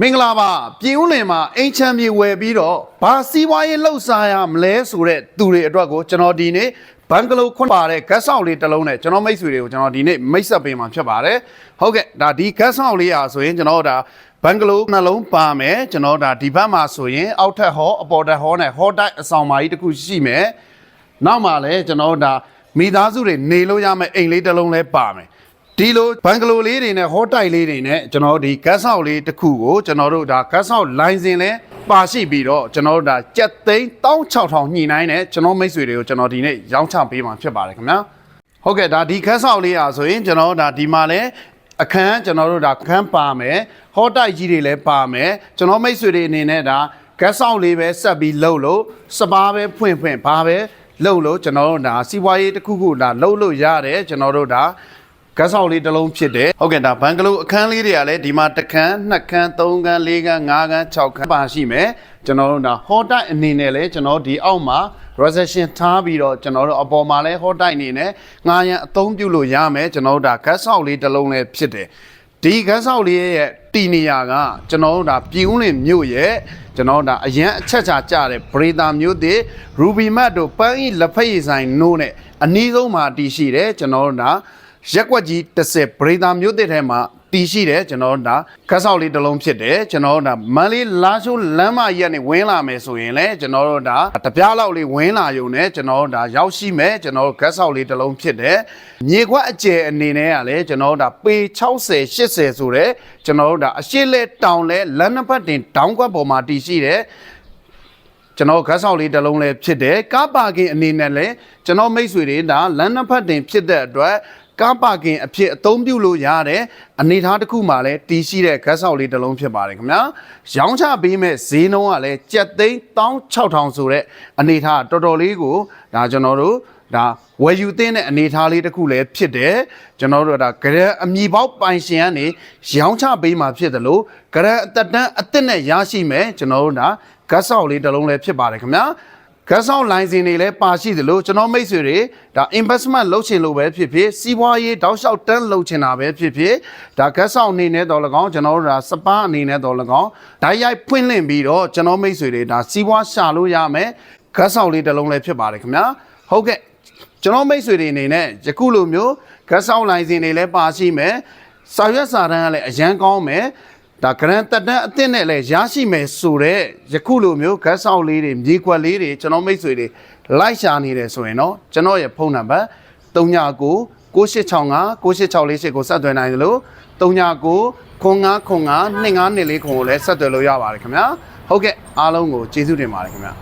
မင်္ဂလာပါပြည်ဦးလင်မှာအိမ်ချမ်းမြေဝယ်ပြီးတော့ဘာစီးပွားရေးလှုပ်ရှားရမလဲဆိုတဲ့သူတွေအတွက်ကိုကျွန်တော်ဒီနေ့ဘန်ဂလိုခွန်းပါတဲ့ဂတ်ဆောင်လေးတစ်လုံးနဲ့ကျွန်တော်မိတ်ဆွေတွေကိုကျွန်တော်ဒီနေ့မိတ်ဆက်ပေးမှာဖြစ်ပါတယ်ဟုတ်ကဲ့ဒါဒီဂတ်ဆောင်လေးอ่ะဆိုရင်ကျွန်တော်ဒါဘန်ဂလိုနှလုံးပါမယ်ကျွန်တော်ဒါဒီဘက်မှာဆိုရင်အောက်ထပ်ဟောအပေါ်ထပ်ဟောနဲ့ဟောတိုက်အဆောင်မာကြီးတစ်ခုရှိမယ်နောက်မှာလည်းကျွန်တော်ဒါမိသားစုတွေနေလို့ရမယ့်အိမ်လေးတစ်လုံးလည်းပါမယ် ဒီလိုဘန်ဂလိုလေးတွေနဲ့ဟောတိုက်လေးတွေနဲ့ကျွန်တော်တို့ဒီဂတ်ဆောက်လေးတစ်ခုကိုကျွန်တော်တို့ဒါဂတ်ဆောက်လိုင်းစင်လဲပါရှိပြီးတော့ကျွန်တော်တို့ဒါကြက်သိန်း16000ညှိနှိုင်းနဲ့ကျွန်တော်မိတ်ဆွေတွေကိုကျွန်တော်ဒီနေ့ရောင်းချပေးမှာဖြစ်ပါတယ်ခင်ဗျာဟုတ်ကဲ့ဒါဒီဂတ်ဆောက်လေးอ่ะဆိုရင်ကျွန်တော်တို့ဒါဒီမှာလဲအခန်းကျွန်တော်တို့ဒါအခန်းပါမယ်ဟောတိုက်ကြီးတွေလည်းပါမယ်ကျွန်တော်မိတ်ဆွေတွေအနေနဲ့ဒါဂတ်ဆောက်လေးပဲဆက်ပြီးလှုပ်လို့စပါးပဲဖွင့်ဖွင့်ဘာပဲလှုပ်လို့ကျွန်တော်တို့ဒါစီးပွားရေးတစ်ခုခုဒါလှုပ်လို့ရတယ်ကျွန်တော်တို့ဒါ ဂတ်ဆောင်လေးတစ်လုံးဖြစ်တယ်ဟုတ်ကဲ့ဒါဘန်ကလိုအခန်းလေးတွေကလည်းဒီမှာတစ်ခန်းနှစ်ခန်းသုံးခန်းလေးခန်းငါးခန်း၆ခန်းပါရှိမယ်ကျွန်တော်တို့ဒါဟောတိုက်အနေနဲ့လည်းကျွန်တော်ဒီအောက်မှာ reception ထားပြီးတော့ကျွန်တော်တို့အပေါ်မှာလည်းဟောတိုက်အနေနဲ့ငါးရန်အသုံးပြုလို့ရမယ်ကျွန်တော်တို့ဒါဂတ်ဆောင်လေးတစ်လုံးလည်းဖြစ်တယ်ဒီဂတ်ဆောင်လေးရဲ့တီနေရာကကျွန်တော်တို့ဒါပြည်ဦးလင်မြို့ရဲ့ကျွန်တော်တို့ဒါအရန်အချက်ချာကြတဲ့ဗရေတာမျိုးတည်ရူဘီမတ်တို့ပန်းဤလက်ဖက်ရည်ဆိုင်နိုးနဲ့အနီးဆုံးမှာတည်ရှိတယ်ကျွန်တော်တို့ဒါ ရက်ကွက်ကြီး30ဗရေတာမျိုးတစ်ထဲမှာတီရှိတယ်ကျွန်တော်တို့ဒါခက်ဆောက်လေးတစ်လုံးဖြစ်တယ်ကျွန်တော်တို့ဒါမန်လေးလာရှိုးလမ်းမကြီးကနေဝင်လာမယ်ဆိုရင်လည်းကျွန်တော်တို့ဒါတပြားလောက်လေးဝင်လာယုံနဲ့ကျွန်တော်တို့ဒါရောက်ရှိမယ်ကျွန်တော်တို့ခက်ဆောက်လေးတစ်လုံးဖြစ်တယ်မြေခွက်အကျယ်အနေနဲ့ကလည်းကျွန်တော်တို့ဒါပေ60 80ဆိုတဲ့ကျွန်တော်တို့ဒါအရှိလဲတောင်လဲလမ်းနှစ်ဖက်တင်တောင်ကွက်ပေါ်မှာတီရှိတယ်ကျွန်တော်ဂတ်ဆောင်လေးတစ်လုံးလည်းဖြစ်တယ်ကားပါကင်အနေနဲ့လည်းကျွန်တော်မိတ်ဆွေတွေဒါလမ်းနှစ်ဖက်တင်ဖြစ်တဲ့အတွက် ကားပါကင်အဖြစ်အသုံးပြုလို့ရတဲ့အနေအထားတစ်ခုမှလည်းတီးရှိတဲ့ဂတ်ဆောင်လေးတစ်လုံးဖြစ်ပါတယ်ခင်ဗျာရောင်းချပေးမဲ့ဈေးနှုန်းကလည်းကြက်သိန်း16000ဆိုတဲ့အနေအထားတော်တော်လေးကိုဒါကျွန်တော်တို့ဒါဝယ်ယူသင်းတဲ့အနေအထားလေးတစ်ခုလည်းဖြစ်တယ်ကျွန်တော်တို့ဒါဂရက်အမြီပေါက်ပိုင်ရှင်ကနေရောင်းချပေးမှာဖြစ်တယ်လို့ဂရက်အသက်တန်းအစ်စ်နဲ့ရရှိမယ်ကျွန်တော်တို့ဒါဂတ်ဆောက်လေးတစ်လုံးလည်းဖြစ်ပါတယ်ခင်ဗျာ ဂတ်ဆောက်လိုင်းစင်တွေလည်းပါရှိသလိုကျွန်တော်မိတ်ဆွေတွေဒါ investment လုပ်ချင်လို့ပဲဖြစ်ဖြစ်စီးပွားရေးတောက်လျှောက်တန်းလုပ်ချင်တာပဲဖြစ်ဖြစ်ဒါဂတ်ဆောက်အနေနဲ့တော့၎င်းကျွန်တော်တို့ဒါစပားအနေနဲ့တော့၎င်းဓာတ်ရိုက်ဖွင့်လှင့်ပြီးတော့ကျွန်တော်မိတ်ဆွေတွေဒါစီးပွားရှာလို့ရမယ်ဂတ်ဆောက်လေးတစ်လုံးလည်းဖြစ်ပါတယ်ခင်ဗျာဟုတ်ကဲ့ကျွန်တော်မိတ်ဆွေတွေအနေနဲ့ယခုလိုမျိုးဂတ်ဆောင်လိုင်းစင်တွေလည်းပါရှိမယ်စာရွက်စာတမ်းကလည်းအရန်ကောင်းမယ် ဒါဂရန်တက်တန်းအသစ်နဲ့လည်းရရှိမယ်ဆိုတော့ယခုလိုမျိုးဂတ်ဆောင်လေးတွေမြေခွက်လေးတွေကျွန်တော်မိတ်ဆွေတွေလိုက်ရှာနေတယ်ဆိုရင်တော့ကျွန်တော်ရဲ့ဖုန်းနံပါတ်39 9865 9864ကိုဆက်သွယ်နိုင်တယ်လို့39 0909 2524ကိုလည်းဆက်သွယ်လို့ရပါတယ်ခင်ဗျာဟုတ်ကဲ့အားလုံးကိုကျေးဇူးတင်ပါတယ်ခင်ဗျာ